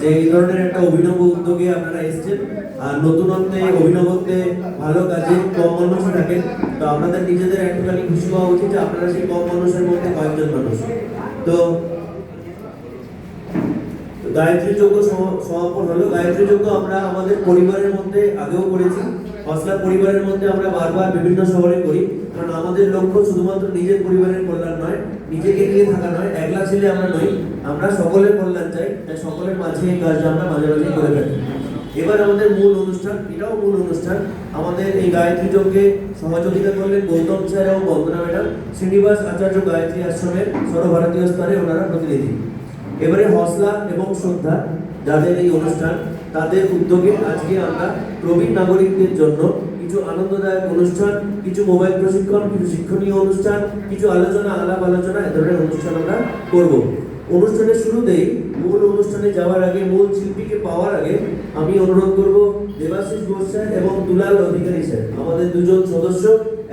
যে এই ধরনের একটা অভিনব উদ্যোগে আপনারা এসেছেন। আর নতুনত্বে, অভিনবত্বে ভালো কাজে কম মানুষ থাকেন। তো আপনাদের নিজেদের একটুখানি খুশি হওয়া উচিত যে আপনারা সেই কম মানুষের মধ্যে কয়েকজন মানুষ। তো গায়ত্রী যজ্ঞ সমাপন হলো। গায়ত্রী যজ্ঞ আমরা আমাদের পরিবারের মধ্যে আগেও করেছি। হসলা পরিবারের মধ্যে আমরা বারবার বিভিন্ন শহরে করি। কারণ আমাদের লক্ষ্য শুধুমাত্র নিজের পরিবারের কল্যাণ নয়, নিজেকে নিয়ে থাকা নয়। একলা ছেলে আমরা নই, আমরা সকলের কল্যাণ চাই। তাই সকলের মাঝে এই কাজটা আমরা মাঝে মাঝে করে থাকি। এবার আমাদের মূল অনুষ্ঠান, এটাও মূল অনুষ্ঠান। আমাদের এই গায়ত্রী যজ্ঞে সহযোগিতা করলেন গৌতম স্যার এবং বন্দনা ম্যাডাম। শ্রীনিবাস আচার্য গায়ত্রী আশ্রমের সর্বভারতীয় স্তরে ওনারা প্রতিনিধি। এবারে হসলা এবং শ্রদ্ধা, যাদের এই অনুষ্ঠান, তাদের উদ্যোগে আজকে আমরা প্রবীণ নাগরিকদের জন্য কিছু আনন্দদায়ক অনুষ্ঠান, কিছু মোবাইল প্রশিক্ষণ, কিছু শিক্ষণীয় অনুষ্ঠান, কিছু আলোচনা, আলাপ আলোচনা এ ধরনের অনুষ্ঠান আমরা করব। অনুষ্ঠানের শুরুতেই মূল অনুষ্ঠানে যাওয়ার আগে, মূল শিল্পীকে পাওয়ার আগে আমি অনুরোধ করব দেবাশিস স্যার এবং দুলাল অধিকারী স্যার। আমাদের দুজন সদস্য,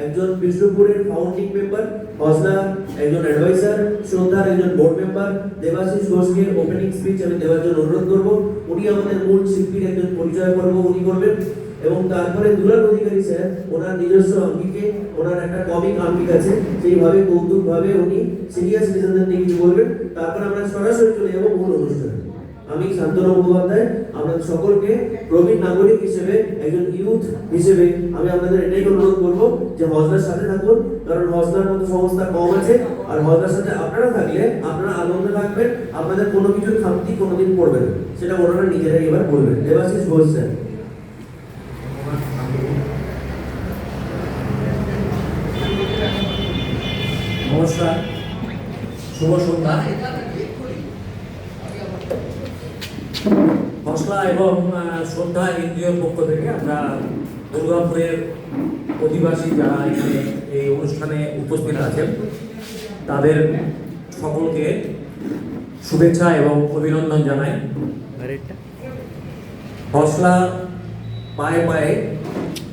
একজন বিষ্ণুপুরের ফাউন্ডিং মেম্বার হসলা একজন অ্যাডভাইজার শ্রদ্ধার একজন বোর্ড মেম্বার দেবাশিস ঘোষকে ওপেনিং স্পিচ আমি দেওয়ার জন্য অনুরোধ করব। উনি আমাদের মূল শিল্পীর একজন পরিচয় পর্ব উনি করবেন। এবং তারপরে দুলাল অধিকারী স্যার, ওনার নিজস্ব আঙ্গিকে, ওনার একটা কমিক আঙ্গিক আছে সেইভাবে কৌতুক ভাবে উনি সিনিয়র সিটিজেনদের নিয়ে কিছু বলবেন। তারপর আমরা সরাসরি চলে যাব মূল অনুষ্ঠানে। আমি শান্তনু মুখোপাধ্যায় আপনাদের সকলকে প্রবীণ নাগরিক হিসেবে, একজন ইউথ হিসেবে আমি আপনাদের এটাই অনুরোধ করব যে হজলার সাথে থাকুন, কারণ হজলার মতো সংস্থা কম আছে, আর হজলার সাথে আপনারা থাকলে আপনারা আনন্দে থাকবেন, আপনাদের কোনো কিছুর খামতি কোনোদিন পড়বে না। সেটা ওনারা নিজেরাই এবার বলবেন। দেবাশিস ঘোষ স্যার। নমস্কার। শুভ সন্ধ্যা। মশলা এবং শ্রদ্ধা এনজিওর পক্ষ থেকে আমরা দুর্গাপুরের অধিবাসী যারা এখানে এই অনুষ্ঠানে উপস্থিত আছেন, তাদের সকলকে শুভেচ্ছা এবং অভিনন্দন জানাই। মশলা পায়ে পায়ে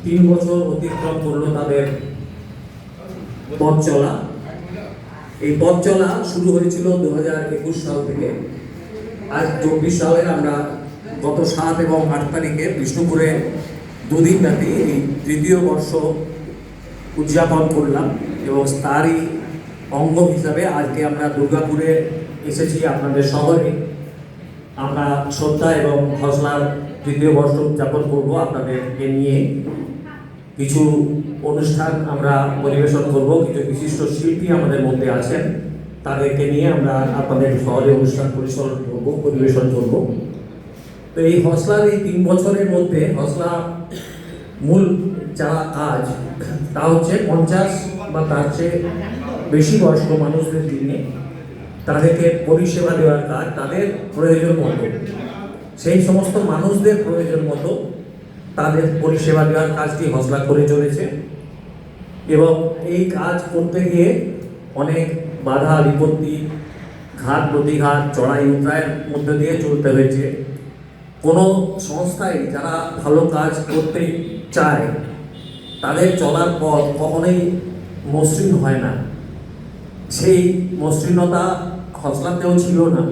তিন বছর অতিক্রম করল তাদের পথ চলা। এই পথ চলা শুরু হয়েছিল দু হাজার একুশ সাল থেকে। আজ চব্বিশ সালের আমরা গত সাত এবং আট তারিখে বিষ্ণুপুরে দুদিন ব্যাপী এই তৃতীয় বর্ষ উদযাপন করলাম এবং তারই অঙ্গ হিসাবে আজকে আমরা দুর্গাপুরে এসেছি আপনাদের শহরে আমরা শ্রদ্ধা এবং হসলার তৃতীয় বর্ষ উদযাপন করব আপনাদেরকে নিয়ে। কিছু অনুষ্ঠান আমরা পরিবেশন করব, কিছু বিশিষ্ট শিল্পী আমাদের মধ্যে আছেন। তাদেরকে নিয়ে আমরা আপনাদের শহরে অনুষ্ঠান পরিচালন করব পরিবেশন করব। তো এই হসলার এই তিন বছরের মধ্যে হসলা মূল যা কাজ, তা হচ্ছে পঞ্চাশ বা তার চেয়ে বেশি বয়স্ক মানুষদের নিয়ে তাদেরকে পরিষেবা দেওয়ার কাজ, তাদের প্রয়োজন মতো। সেই সমস্ত মানুষদের প্রয়োজন মতো তাদের পরিষেবা দেওয়ার কাজটি হসলা করে চলেছে এবং এই কাজ করতে গিয়ে অনেক বাধা, বিপত্তি, ঘাত, প্রতিঘাত চড়াই উত্তরায়ের মধ্যে দিয়ে চলতে হয়েছে। কোনো সংস্থায় যারা ভালো কাজ করতে চায়, তাদের চলার পথ কখনোই মসৃণ হয় না। সেই মসৃণতা হসলাতেও ছিল না।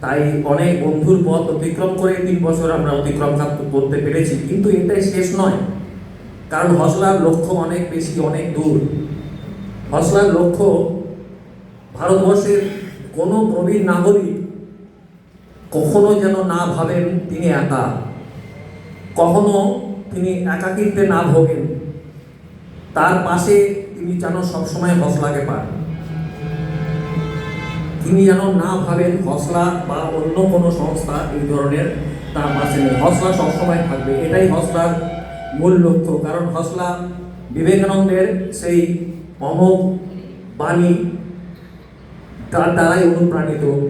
তাই অনেক বন্ধুর পথ অতিক্রম করে তিন বছর আমরা অতিক্রম করতে পেরেছি। কিন্তু এটাই শেষ নয়। কারণ হসলার লক্ষ্য অনেক বেশি, অনেক দূর। হসলার লক্ষ্য ভারতবর্ষের কোনো প্রবীণ নাগরিক কখনো যেন না ভাবেন তিনি একা। কখনো তিনি একাকিত্বে না ভোগেন। তার পাশে তিনি যেন সবসময় হসলাকে পান। তিনি যেন না ভাবেন হসলা বা অন্য কোনো সংস্থা এই ধরনের তার পাশে নেই। হসলা সবসময় থাকবে। এটাই হসলার মূল লক্ষ্য। কারণ হসলা বিবেকানন্দের সেই অমোঘ বাণী তার দ্বারাই অনুপ্রাণিত।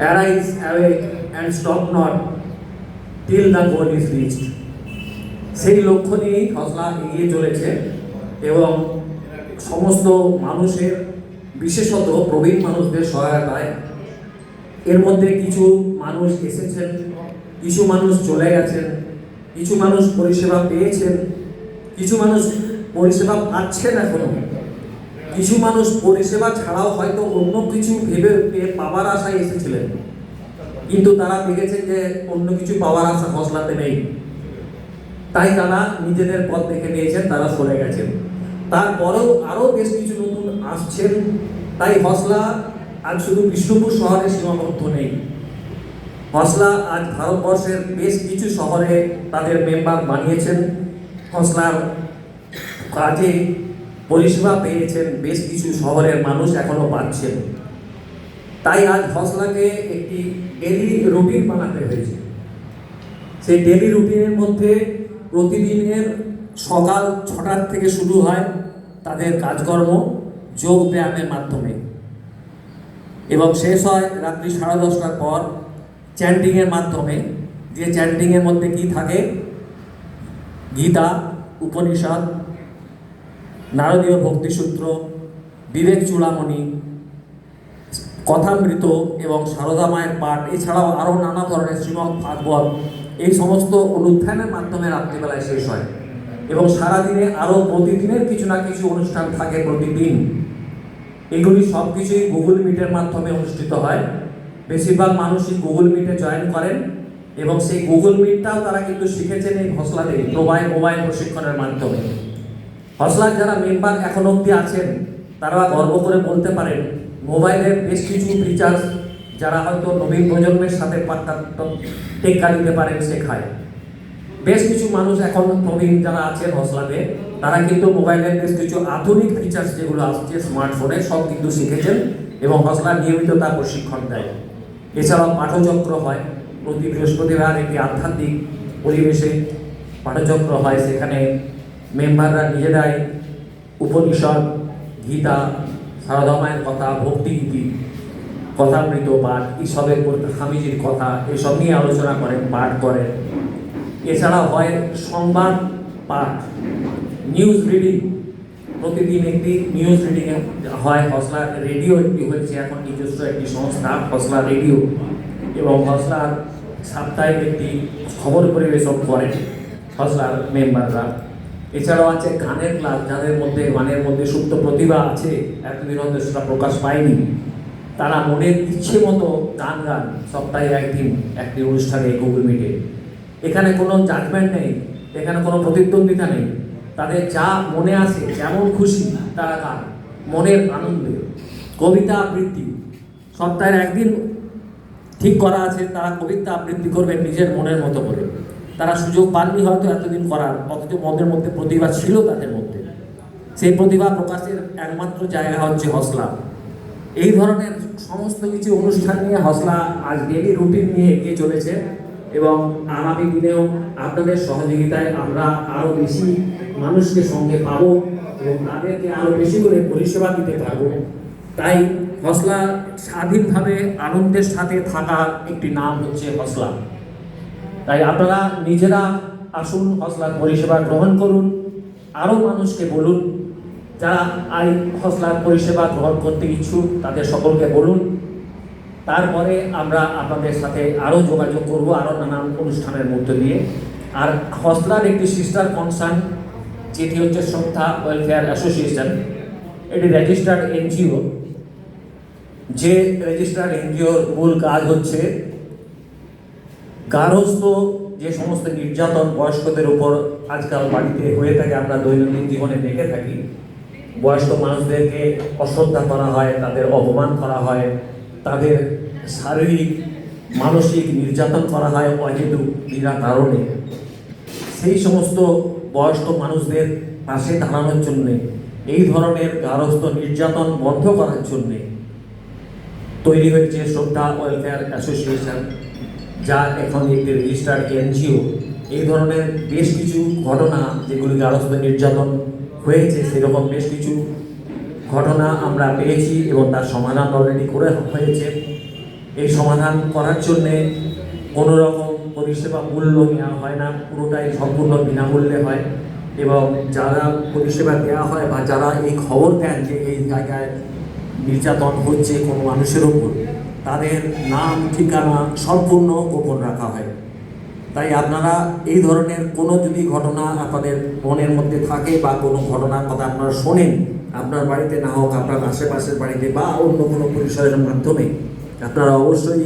Arise awake and stop not till the goal is reached সেই লক্ষ্য নিয়েই হসলা এগিয়ে চলেছে এবং সমস্ত মানুষের, বিশেষত প্রবীণ মানুষদের সহায়তায় এর মধ্যে কিছু মানুষ এসেছেন, কিছু মানুষ চলে গেছেন, কিছু মানুষ পরিষেবা পেয়েছেন, কিছু মানুষ পরিষেবা পাচ্ছেন এখনও। কিছু মানুষ পরিষেবা ছাড়াও হয়তো অন্য কিছু ভেবে পাওয়ার আশায় এসেছিলেন। কিন্তু তারা দেখেছেন যে অন্য কিছু পাওয়ার আশা হসলাতে নেই। তাই তারা নিজেদের পথ দেখে নিয়েছেন, তারা সরে গেছেন। তারপরেও আরও বেশ কিছু নতুন আসছেন। তাই হসলা আজ শুধু বিষ্ণুপুর শহরে সীমাবদ্ধ নেই। হসলা আজ ভারতবর্ষের বেশ কিছু শহরে তাদের মেম্বার বানিয়েছেন। হসলার কাজে পরিষেবা পেয়েছেন, বেশ কিছু শহরের মানুষ এখনও পাচ্ছেন। তাই আজ হসলাকে একটি ডেলি রুটিন বানাতে হয়েছে। সেই ডেলি রুটিনের মধ্যে প্রতিদিনের সকাল ছটার থেকে শুরু হয় তাদের কাজকর্ম যোগ ব্যায়ামের মাধ্যমে। এবং শেষ হয় রাত্রি সাড়ে দশটার পর চ্যান্টিংয়ের মাধ্যমে। যে চ্যান্টিংয়ের মধ্যে কি থাকে? গীতা, উপনিষদ নারদীয় ভক্তিসূত্র, বিবেক চূড়ামণি, কথামৃত এবং সারদা মায়ের পাঠ, এছাড়াও আরও নানা ধরনের শ্রীমৎ ভাগবত, এই সমস্ত অনুধ্যানের মাধ্যমে রাত্রিবেলায় শেষ হয় এবং সারাদিনে আরও প্রতিদিনের কিছু না কিছু অনুষ্ঠান থাকে প্রতিদিন। এগুলি সব কিছুই গুগল মিটের মাধ্যমে অনুষ্ঠিত হয়। বেশিরভাগ মানুষই গুগল মিটে জয়েন করেন এবং সেই গুগল মিটটাও তারা কিন্তু শিখেছেন এই হসলাতে মোবাইল মোবাইল প্রশিক্ষণের মাধ্যমে। হসলার যারা মেম্বার এখন অবধি আছেন, তারা গর্ব করে বলতে পারেন মোবাইলের বেশ কিছু ফিচার্স যারা হয়তো নবীন প্রজন্মের সাথে টেক্কা দিতে পারেন শেখায়। বেশ কিছু মানুষ এখন প্রবীণ যারা আছেন হসলাতে তারা কিন্তু মোবাইলের বেশ কিছু আধুনিক ফিচার্স যেগুলো আসছে স্মার্টফোনে সব কিন্তু শিখেছেন এবং হসলা নিয়মিত তার প্রশিক্ষণ দেয়। এছাড়াও পাঠচক্র হয়, প্রতি বৃহস্পতিবার একটি আধ্যাত্মিক পরিবেশে পাঠচক্র হয়, সেখানে মেম্বাররা নিজেরাই উপনিষদ, গীতা সারদামায়ের কথা ভক্তিগীতি কথামৃত পাঠ এইসবের মধ্যে স্বামীজির কথা, এসব নিয়ে আলোচনা করেন, পাঠ করেন। এছাড়া হয় সংবাদ পাঠ, নিউজ রিডিং। প্রতিদিন একটি নিউজ রিডিং হয়, হসলা রেডিও একটি হয়েছে, এখন নিজস্ব একটি সংস্থা, হসলা রেডিও। এবং হসলার সাপ্তাহিক একটি খবর পরিবেশন করেন হসলার মেম্বাররা। এছাড়াও আছে গানের ক্লাস, যাদের মধ্যে, গানের মধ্যে সুপ্ত প্রতিভা আছে, এতদিন হয়তো সেটা প্রকাশ পায়নি। তারা মনের ইচ্ছে মতো গান গান, সপ্তাহে একদিন একটি অনুষ্ঠানে গুগল মিটে এখানে কোনো জাজমেন্ট নেই, এখানে কোনো প্রতিদ্বন্দ্বিতা নেই। তাদের যা মনে আসে, যেমন খুশি, তারা গান, মনের আনন্দে। কবিতা আবৃত্তি, সপ্তাহের একদিন ঠিক করা আছে, তারা কবিতা আবৃত্তি করবেন নিজের মনের মতো করে। তারা সুযোগ পাননি হয়তো এতদিন করার, অথচ মদের মধ্যে প্রতিভা ছিল তাদের মধ্যে। সেই প্রতিভা প্রকাশের একমাত্র জায়গা হচ্ছে হসলা। এই ধরনের সমস্ত কিছু অনুষ্ঠান নিয়ে হসলা আজ ডেলি রুটিন নিয়ে এগিয়ে চলেছে এবং আগামী দিনেও আপনাদের সহযোগিতায় আমরা আরও বেশি মানুষকে সঙ্গে পাবো এবং তাদেরকে আরও বেশি করে পরিষেবা দিতে পারব। তাই হসলা স্বাধীনভাবে আনন্দের সাথে থাকা একটি নাম হচ্ছে হসলা। তাই আপনারা নিজেরা আসুন হসলার পরিষেবা গ্রহণ করুন আরও মানুষকে বলুন, যারা আই হসলার পরিষেবা গ্রহণ করতে ইচ্ছুক, তাদের সকলকে বলুন। তারপরে আমরা আপনাদের সাথে আরও যোগাযোগ করব আরও নানান অনুষ্ঠানের মধ্য দিয়ে। আর হসলার একটি সিস্টার কনসার্ন যেটি হচ্ছে সংস্থা ওয়েলফেয়ার অ্যাসোসিয়েশন এটি রেজিস্টার্ড এনজিও যে রেজিস্টার্ড এনজিওর মূল কাজ হচ্ছে গার্হস্থ যে সমস্ত নির্যাতন বয়স্কদের উপর আজকাল বাড়িতে হয়ে থাকে, আমরা দৈনন্দিন জীবনে দেখে থাকি। বয়স্ক মানুষদেরকে অশ্রদ্ধা করা হয়, তাদের অপমান করা হয়, তাদের শারীরিক, মানসিক নির্যাতন করা হয় অহেতু বিনা কারণে। সেই সমস্ত বয়স্ক মানুষদের পাশে দাঁড়ানোর জন্যে, এই ধরনের গার্হস্থ নির্যাতন বন্ধ করার জন্যে তৈরি হয়েছে শ্রদ্ধা ওয়েলফেয়ার অ্যাসোসিয়েশন। যা এখন একটি রেজিস্টার্ড এনজিও এই ধরনের বেশ কিছু ঘটনা যেগুলি গার্হস্থ নির্যাতন হয়েছে, সেরকম বেশ কিছু ঘটনা আমরা পেয়েছি এবং তার সমাধান অলরেডি করে হয়েছে। এই সমাধান করার জন্যে কোনো রকম পরিষেবা মূল্য নেওয়া হয় না, পুরোটাই সম্পূর্ণ বিনামূল্যে হয় এবং যারা পরিষেবা দেওয়া হয় বা যারা এই খবর দেন যে এই জায়গায় নির্যাতন হচ্ছে কোনো মানুষের ওপর তাদের নাম, ঠিকানা সম্পূর্ণ গোপন রাখা হয়। তাই আপনারা এই ধরনের কোনো যদি ঘটনা আপনাদের মনের মধ্যে থাকে বা কোনো ঘটনার কথা আপনারা শোনেন, আপনার বাড়িতে না হোক, আপনার আশেপাশের বাড়িতে বা অন্য কোনো পরিসরের মাধ্যমে, আপনারা অবশ্যই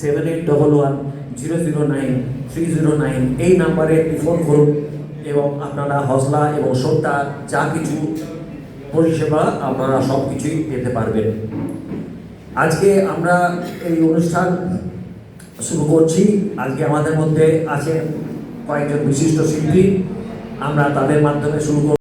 seven eight double one zero zero nine three zero nine এই নাম্বারে ফোন করুন এবং আপনারা হজলা এবং সত্তা যা কিছু পরিষেবা আপনারা সব কিছুই পেতে পারবেন। আজকে আমরা এই অনুষ্ঠান শুরু করছি। আজকে আমাদের মধ্যে আছে কয়েকজন বিশিষ্ট শিল্পী। আমরা তাদের মাধ্যমে শুরু